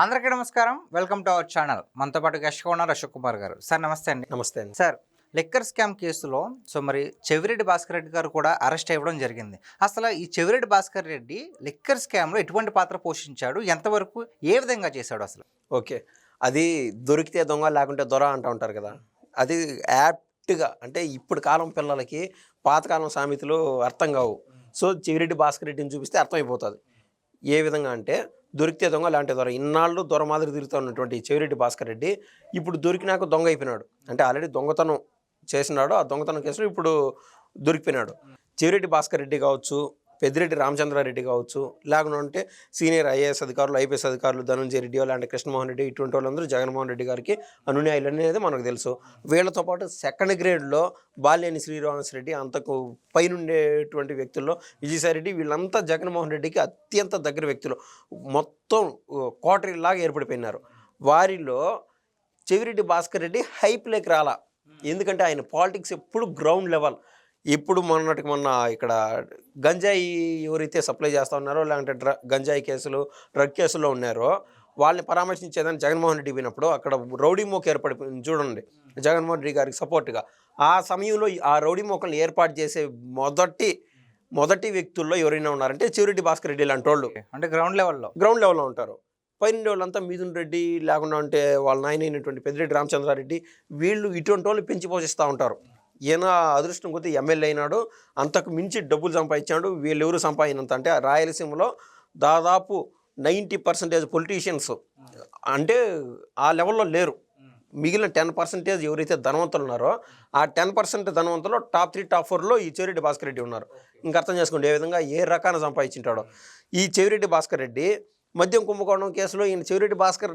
అందరికీ నమస్కారం. Welcome to our channel. మనతో పాటు గెస్ట్గా ఉన్నారు అశోక్ కుమార్ గారు. సార్ నమస్తే అండి. నమస్తే అండి. సార్ లిక్కర్ స్కామ్ కేసులో సో మరి చెవిరెడ్డి భాస్కర్ రెడ్డి గారు కూడా అరెస్ట్ అవ్వడం జరిగింది. అసలు ఈ చెవిరెడ్డి భాస్కర్ రెడ్డి లిక్కర్ స్కామ్లో ఎటువంటి పాత్ర పోషించాడు? ఎంతవరకు ఏ విధంగా చేశాడు అసలు? ఓకే. అది దొరికితే దొంగ లేకుంటే దొర అంటూ ఉంటారు కదా. అది యాప్ట్గా అంటే ఇప్పుడు కాలం పిల్లలకి పాతకాలం సామెతలు అర్థం కావు. సో చెవిరెడ్డి భాస్కర్ రెడ్డిని చూపిస్తే అర్థమైపోతుంది. ఏ విధంగా అంటే దొరికితే దొంగ లాంటి దొర ఇన్నాళ్ళు దొర మాదిరి తిరుగుతూ ఉన్నటువంటి చెవిరెడ్డి భాస్కర్ రెడ్డి ఇప్పుడు దొరికినాక దొంగ అయిపోయినాడు అంటే ఆల్రెడీ దొంగతనం చేసినాడు. ఆ దొంగతనం కేసులో ఇప్పుడు దొరికిపోయినాడు. చెవిరెడ్డి భాస్కర్ రెడ్డి కావచ్చు పెద్దిరెడ్డి రామచంద్రారెడ్డి కావచ్చు లేకుండా ఉంటే సీనియర్ ఐఏఎస్ అధికారులు ఐపీఎస్ అధికారులు ధనంజయ రెడ్డి లాంటి కృష్ణమోహన్ రెడ్డి ఇటువంటి వాళ్ళందరూ జగన్మోహన్ రెడ్డి గారికి అనుయాయులు అనేది మనకు తెలుసు. వీళ్ళతో పాటు సెకండ్ గ్రేడ్లో బాల్యాని శ్రీనివాస్ రెడ్డి అంతకు పైనుండేటువంటి వ్యక్తుల్లో విజయసాయిరెడ్డి వీళ్ళంతా జగన్మోహన్ రెడ్డికి అత్యంత దగ్గర వ్యక్తులు. మొత్తం కోటరీలాగా ఏర్పడిపోయినారు. వారిలో చెవిరెడ్డి భాస్కర్ రెడ్డి హైప్లోకి రాలా. ఎందుకంటే ఆయన పాలిటిక్స్ ఎప్పుడు గ్రౌండ్ లెవెల్ ఇప్పుడు మొన్నటికి మొన్న ఇక్కడ గంజాయి ఎవరైతే సప్లై చేస్తూ ఉన్నారో లేదంటే డ్ర గంజాయి కేసులు డ్రగ్ కేసులో ఉన్నారో వాళ్ళని పరామర్శించేదని జగన్మోహన్ రెడ్డి పోయినప్పుడు అక్కడ రౌడీ మోక ఏర్పడిపోయింది. చూడండి జగన్మోహన్ రెడ్డి గారికి సపోర్ట్గా. ఆ సమయంలో ఆ రౌడీ మోకల్ని ఏర్పాటు చేసే మొదటి మొదటి వ్యక్తుల్లో ఎవరైనా ఉన్నారంటే చివరెడ్డి భాస్కర్ రెడ్డి లాంటి వాళ్ళు. అంటే గ్రౌండ్ లెవెల్లో? గ్రౌండ్ లెవెల్లో ఉంటారు. పైన వాళ్ళంతా మిథున్ రెడ్డి లేకుండా ఉంటే వాళ్ళ నాయన అయినటువంటి పెద్దిరెడ్డి రామచంద్రారెడ్డి వీళ్ళు ఇటువంటి వాళ్ళు పెంచి పోషిస్తూ ఉంటారు. ఈయన అదృష్టం కొద్దీ ఎమ్మెల్యే అయినాడు. అంతకు మించి డబ్బులు సంపాదించాడు. వీళ్ళెవరు సంపాదించినంత అంటే ఆ రాయలసీమలో దాదాపు నైంటీ పర్సెంటేజ్ పొలిటీషియన్స్. అంటే ఆ లెవెల్లో లేరు. మిగిలిన టెన్ పర్సెంటేజ్ ఎవరైతే ధనవంతులు ఉన్నారో ఆ టెన్ పర్సెంట్ ధనవంతుల్లో టాప్ త్రీ టాప్ ఫోర్లో ఈ చెవిరెడ్డి భాస్కర్ రెడ్డి ఉన్నారు. ఇంకా అర్థం చేసుకోండి ఏ విధంగా ఏ రకాన సంపాదించింటాడో. ఈ చెవిరెడ్డి భాస్కర్ రెడ్డి మద్యం కుంభకోణం కేసులో ఈయన చెవిరెడ్డి భాస్కర్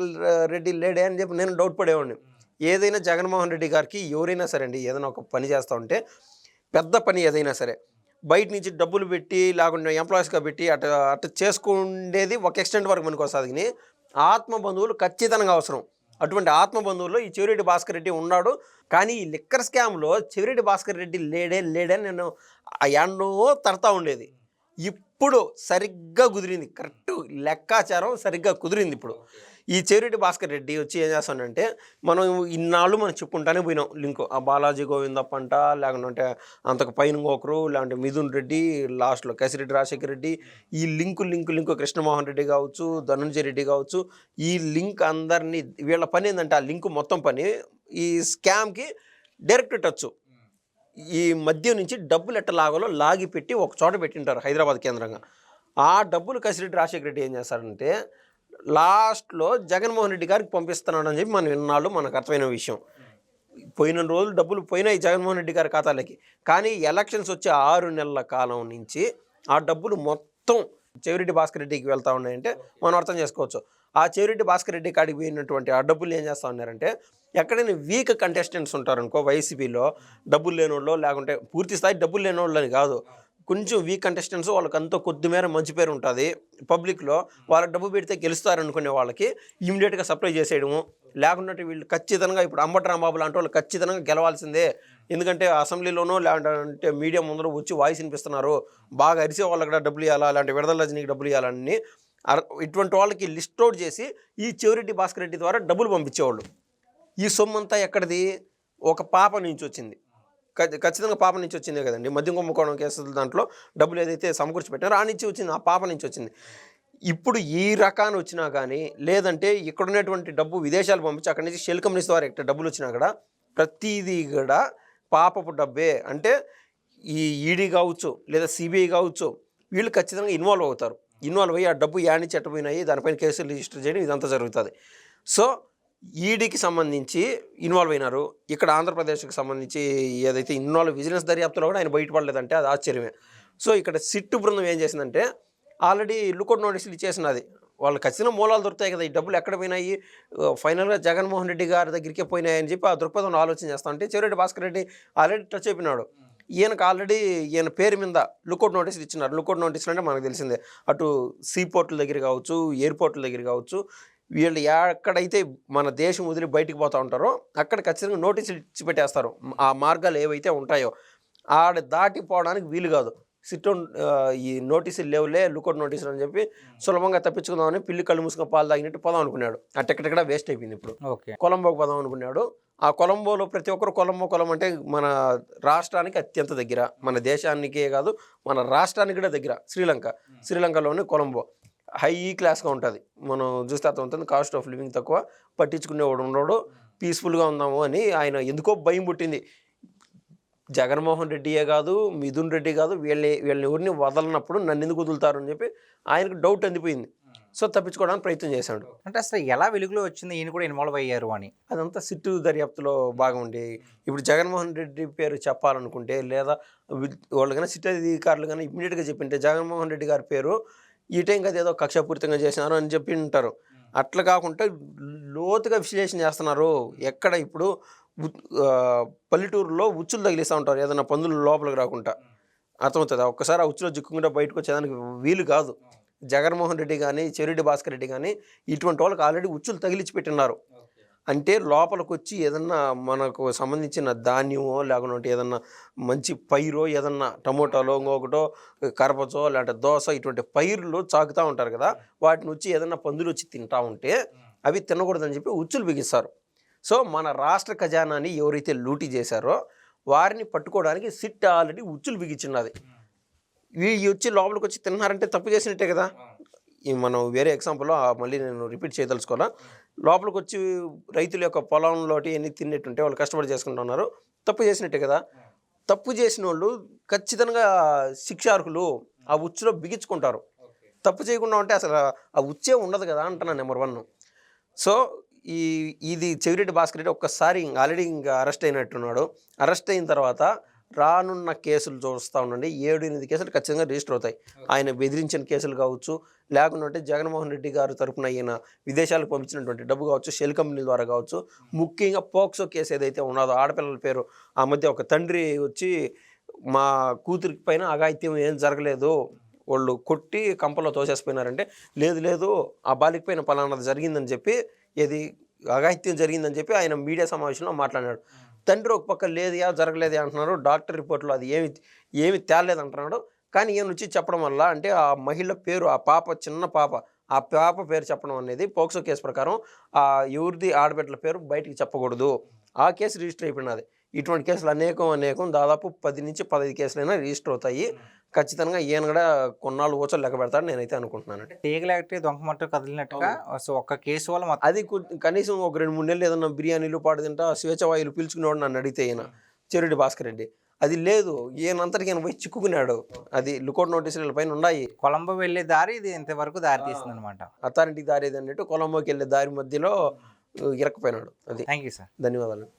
రెడ్డి లేడే అని చెప్పి నేను డౌట్ పడేవాడిని. ఏదైనా జగన్మోహన్ రెడ్డి గారికి ఎవరైనా సరే అండి ఏదైనా ఒక పని చేస్తూ ఉంటే పెద్ద పని ఏదైనా సరే బయట నుంచి డబ్బులు పెట్టి లేకుండా ఎంప్లాయీస్గా పెట్టి అటు అటు చేసుకుండేది ఒక ఎక్స్టెంట్ వరకు మనకు వస్తుంది. ఆత్మబంధువులు ఆత్మ బంధువులు ఖచ్చితంగా అవసరం. అటువంటి ఆత్మ బంధువుల్లో ఈ చెవిరెడ్డి భాస్కర్ రెడ్డి ఉన్నాడు. కానీ ఈ లిక్కర్ స్కామ్లో చెవిరెడ్డి భాస్కర్ రెడ్డి లేడే లేడే నేను ఎన్నో తడతా ఉండేది. ఇప్పుడు సరిగ్గా కుదిరింది. కరెక్ట్ లెక్కాచారం సరిగ్గా కుదిరింది ఇప్పుడు. ఈ చేరెడ్డి భాస్కర్ రెడ్డి వచ్చి ఏం చేస్తానంటే మనం ఇన్నాళ్ళు మనం చెప్పుకుంటానే పోయినాం. లింక్ ఆ బాలాజీ గోవిందప్ప అంట లేకుంటే అంతకు పైన ఒకరు లేకుంటే మిథున్ రెడ్డి లాస్ట్లో కసిరెడ్డి రాజశేఖర రెడ్డి ఈ link link link Krishnamohan Reddy కావచ్చు ధనంజయ రెడ్డి కావచ్చు ఈ లింక్ అందరినీ వీళ్ళ పని ఏంటంటే ఆ లింక్ మొత్తం పని ఈ స్కామ్కి డైరెక్ట్ టచ్. ఈ మధ్య నుంచి డబ్బులు ఎట్ట లాగాలో లాగి పెట్టి ఒక చోట పెట్టింటారు హైదరాబాద్ కేంద్రంగా. ఆ డబ్బులు కసిరెడ్డి రాజశేఖర రెడ్డి ఏం చేస్తారంటే లాస్ట్లో జగన్మోహన్ రెడ్డి గారికి పంపిస్తున్నాడు అని చెప్పి మనం విన్నాళ్ళు మనకు అర్థమైన విషయం. పోయిన రోజులు డబ్బులు పోయినాయి జగన్మోహన్ రెడ్డి గారి ఖాతాలకి. కానీ ఎలక్షన్స్ వచ్చే ఆరు నెలల కాలం నుంచి ఆ డబ్బులు మొత్తం చెవిరెడ్డి భాస్కర్ రెడ్డికి వెళ్తా ఉన్నాయంటే మనం అర్థం చేసుకోవచ్చు. ఆ చెవిరెడ్డి భాస్కర్ రెడ్డి కాడికి పోయినటువంటి ఆ డబ్బులు ఏం చేస్తూ ఉన్నారంటే ఎక్కడైనా వీక్ కంటెస్టెంట్స్ ఉంటారనుకో వైసీపీలో డబ్బులు లేని వాళ్ళు లేకుంటే పూర్తి స్థాయి డబ్బులు లేని వాళ్ళని కాదు. కొంచెం వీక్ కంటెస్టెంట్స్ వాళ్ళకి అంత కొద్దిమేర మంచి పేరు ఉంటుంది. పబ్లిక్లో వాళ్ళకి డబ్బు పెడితే గెలుస్తారనుకునే వాళ్ళకి ఇమీడియట్గా సప్లై చేసేయడము. లేకుంటే వీళ్ళు ఖచ్చితంగా ఇప్పుడు అంబటి రాంబాబు లాంటి వాళ్ళు ఖచ్చితంగా గెలవాల్సిందే. ఎందుకంటే అసెంబ్లీలోనో లేదంటే మీడియా ముందర వచ్చి వాయిస్ వినిపిస్తున్నారు. బాగా అరిసే వాళ్ళకి కూడా డబ్బులు ఇవ్వాలా అలాంటి విడుదల రజనీకి డబ్బులు ఇవ్వాలని ఇటువంటి వాళ్ళకి లిస్ట్ అవుట్ చేసి ఈ చెవిరెడ్డి భాస్కర్ రెడ్డి ద్వారా డబ్బులు పంపించేవాళ్ళు. ఈ సొమ్ము అంతా ఎక్కడిది? ఒక పాప నుంచి వచ్చింది. ఖచ్చితంగా పాప నుంచి వచ్చిందే కదండి. మద్యం కుంభకోణం కేసుల దాంట్లో డబ్బులు ఏదైతే సమకూర్చి పెట్టారో ఆ నుంచి వచ్చింది ఆ పాప నుంచి వచ్చింది. ఇప్పుడు ఈ రకాన్ని వచ్చినా కానీ లేదంటే ఇక్కడ ఉన్నటువంటి డబ్బు విదేశాలు పంపించి అక్కడి నుంచి షెల్ కంపెనీస్ ద్వారా ఎక్కడ డబ్బులు వచ్చినా కూడా ప్రతిదీ కూడా పాపపు డబ్బే. అంటే ఈ ఈడీ కావచ్చు లేదా సిబిఐ కావచ్చు వీళ్ళు ఖచ్చితంగా ఇన్వాల్వ్ అవుతారు. ఇన్వాల్వ్ అయ్యి ఆ డబ్బు యాని చెట్టపోయినాయి దానిపైన కేసులు రిజిస్టర్ చేయడం ఇదంతా జరుగుతుంది. సో ఈడీకి సంబంధించి ఇన్వాల్వ్ అయినారు. ఇక్కడ ఆంధ్రప్రదేశ్కి సంబంధించి ఏదైతే ఇన్వాల్వ్ విజిలెన్స్ దర్యాప్తులో కూడా ఆయన బయటపడలేదంటే అది ఆశ్చర్యమే. సో ఇక్కడ సిట్టు బృందం ఏం చేసిందంటే ఆల్రెడీ లుకౌట్ నోటీసులు ఇచ్చేసినది వాళ్ళు ఖచ్చితంగా మూలాలు దొరుకుతాయి కదా ఈ డబ్బులు ఎక్కడ పోయినాయి? ఫైనల్గా జగన్మోహన్ రెడ్డి గారి దగ్గరికే పోయినాయని చెప్పి ఆ దృక్పథంలో ఆలోచన చేస్తా ఉంటే చెవిరెడ్డి భాస్కర్ రెడ్డి ఆల్రెడీ టచ్ చెప్పినాడు ఈయనకు ఆల్రెడీ ఈయన పేరు మీద లుకౌట్ నోటీసులు ఇచ్చినారు. లుకౌట్ నోటీసులు అంటే మనకు తెలిసిందే. అటు సీ పోర్టుల దగ్గర కావచ్చు ఎయిర్పోర్టుల దగ్గర కావచ్చు వీళ్ళు ఎక్కడైతే మన దేశం వదిలి బయటికి పోతూ ఉంటారో అక్కడ ఖచ్చితంగా నోటీసులు ఇచ్చి పెట్టేస్తారు ఆ మార్గాలు ఏవైతే ఉంటాయో ఆడ దాటిపోవడానికి వీలు కాదు. సిట్ ఈ నోటీసులు లేవులే లుకౌట్ నోటీసులు అని చెప్పి సులభంగా తప్పించుకుందామని పిల్లి కళ్ళు మూసుకొని పాలు తాగినట్టు పదం అనుకున్నాడు. ఆ టికెట్ కూడా వేస్ట్ అయిపోయింది ఇప్పుడు. ఓకే. కొలంబోకి పదం అనుకున్నాడు. ఆ కొలంబోలో ప్రతి ఒక్కరు కొలంబో కొలం అంటే మన రాష్ట్రానికి అత్యంత దగ్గర. మన దేశానికే కాదు మన రాష్ట్రానికి కూడా దగ్గర. శ్రీలంక. శ్రీలంకలోని కొలంబో. హై క్లాస్గా ఉంటుంది. మనం చూస్తే అర్థం ఉంటుంది కాస్ట్ ఆఫ్ లివింగ్ తక్కువ పట్టించుకునేవాడు ఉండడు పీస్ఫుల్గా ఉందాము అని ఆయన ఎందుకో భయం పుట్టింది. జగన్మోహన్ రెడ్డియే కాదు మిథున్ రెడ్డి కాదు వీళ్ళని వీళ్ళని ఎవరిని వదలనప్పుడు నన్ను ఎందుకు వదులుతారు అని చెప్పి ఆయనకు డౌట్ అందిపోయింది. సో తప్పించుకోవడానికి ప్రయత్నం చేశాడు. అంటే అసలు ఎలా వెలుగులో వచ్చింది? ఈయన కూడా ఇన్వాల్వ్ అయ్యారు అని. అదంతా సిట్టు దర్యాప్తులో భాగం ఉండి ఇప్పుడు జగన్మోహన్ రెడ్డి పేరు చెప్పాలనుకుంటే లేదా వాళ్ళు కానీ సిట్ అధికారులు కానీ ఇమ్మీడియట్గా చెప్పింటే జగన్మోహన్ రెడ్డి గారి పేరు ఈ టైం కదా ఏదో కక్షపూరితంగా చేసినారు అని చెప్పి ఉంటారు అట్లా కాకుండా లోతుగా విశ్లేషణ చేస్తున్నారు. ఎక్కడ ఇప్పుడు పల్లెటూరులో ఉచ్చులు తగిలిస్తూ ఉంటారు. ఏదైనా పందులు లోపలికి రాకుండా. అర్థమవుతుంది? ఒక్కసారి ఆ ఉచ్చులో చిక్కుకుండా బయటకు వచ్చేదానికి వీలు కాదు. జగన్మోహన్ రెడ్డి కానీ చెవిరెడ్డి భాస్కర్ రెడ్డి కానీ ఇటువంటి వాళ్ళకి ఆల్రెడీ ఉచ్చులు తగిలించి పెట్టినారు అంటే లోపలికి వచ్చి ఏదన్నా మనకు సంబంధించిన ధాన్యమో లేకుంటే ఏదన్నా మంచి పైరో ఏదన్నా టమోటాలో ఇంకొకటో కరపచో లేదంటే దోస ఇటువంటి పైర్లు చాకుతూ ఉంటారు కదా వాటిని వచ్చి ఏదన్నా పందులు వచ్చి తింటా ఉంటే అవి తినకూడదని చెప్పి ఉచ్చులు బిగిస్తారు. సో మన రాష్ట్ర ఖజానాని ఎవరైతే లూటీ చేశారో వారిని పట్టుకోవడానికి సిట్ ఆల్రెడీ ఉచ్చులు బిగించినది వీళ్ళు వచ్చి లోపలికి వచ్చి తిన్నారంటే తప్పు చేసినట్టే కదా. మనం వేరే ఎగ్జాంపుల్లో మళ్ళీ నేను రిపీట్ చేయదలుచుకోవాలా? లోపలికి వచ్చి రైతుల యొక్క పొలంలోటి ఎన్ని తిన్నట్టుంటే వాళ్ళు కష్టపడి చేసుకుంటున్నారు. తప్పు చేసినట్టే కదా? తప్పు చేసిన వాళ్ళు ఖచ్చితంగా శిక్షార్హులు ఆ ఉచ్చులో బిగించుకుంటారు. తప్పు చేయకుండా ఉంటే అసలు ఆ ఉచ్చే ఉండదు కదా అంటున్నాను నెంబర్ వన్ సో ఈ ఇది చెవిరెడ్డి భాస్కర్ రెడ్డి ఒక్కసారి ఆల్రెడీ ఇంకా అరెస్ట్ అయినట్టున్నాడు. అరెస్ట్ అయిన తర్వాత రానున్న కేసులు చూస్తూ ఉండండి. ఏడు ఎనిమిది కేసులు ఖచ్చితంగా రిజిస్టర్ అవుతాయి. ఆయన బెదిరించిన కేసులు కావచ్చు లేకుంటే జగన్మోహన్ రెడ్డి గారు తరపున ఈయన విదేశాలకు పంపించినటువంటి డబ్బు కావచ్చు షెల్ కంపెనీల ద్వారా కావచ్చు. ముఖ్యంగా పోక్సో కేసు ఏదైతే ఉన్నదో ఆడపిల్లల పేరు ఆ మధ్య ఒక తండ్రి వచ్చి మా కూతురికి పైన అఘాయిత్యం ఏం జరగలేదు. వాళ్ళు కొట్టి కంపలో తోసేసిపోయినారంటే లేదు లేదు ఆ బాలిక పైన పలానాది జరిగిందని చెప్పి ఇది అఘాయిత్యం జరిగిందని చెప్పి ఆయన మీడియా సమావేశంలో మాట్లాడాడు తండ్రి ఒక పక్క లేదు యా జరగలేదు అంటున్నారు డాక్టర్ రిపోర్ట్లో అది ఏమి ఏమి తేలేదు అంటున్నాడు. కానీ ఈయన వచ్చి చెప్పడం వల్ల అంటే ఆ మహిళ పేరు ఆ పాప చిన్న పాప ఆ పాప పేరు చెప్పడం అనేది పోక్సో కేసు ప్రకారం ఆ ఎవరిది ఆడబిడ్డల పేరు బయటికి చెప్పకూడదు. ఆ కేసు రిజిస్టర్ అయిపోయినది. ఇటువంటి కేసులు అనేకం అనేకం దాదాపు పది నుంచి పదహైదు కేసులైనా రిజిస్టర్ అవుతాయి. ఖచ్చితంగా ఈయన కూడా కొన్నాళ్ళు ఊచలు లెక్క పెడతాడు నేనైతే అనుకుంటున్నాను. అంటే తీగలేకటి దొంగమట్టు కదిలినట్టుగా సో ఒక్క కేసు వల్ల అది కనీసం ఒక రెండు మూడు నెలలు ఏదన్నా బిర్యానీలు పాడు తింటా స్వేచ్ఛవాయులు పీల్చుకునేవాడు నన్ను అడిగితే ఈయన చెరుడి భాస్కర్ రెడ్డి. అది లేదు ఈయనంతటికి ఈయన పోయి చిక్కుకున్నాడు. అది లుకౌట్ నోటీసుల పైన ఉన్నాయి. కొలంబో వెళ్ళే దారి ఇది ఇంతవరకు దారి తీస్తుంది అనమాట అథారిటీ దారి ఏది అన్నట్టు కొలంబోకి వెళ్ళే దారి మధ్యలో ఇరక్కపోయినాడు. అది. Thank you sir. ధన్యవాదాలు.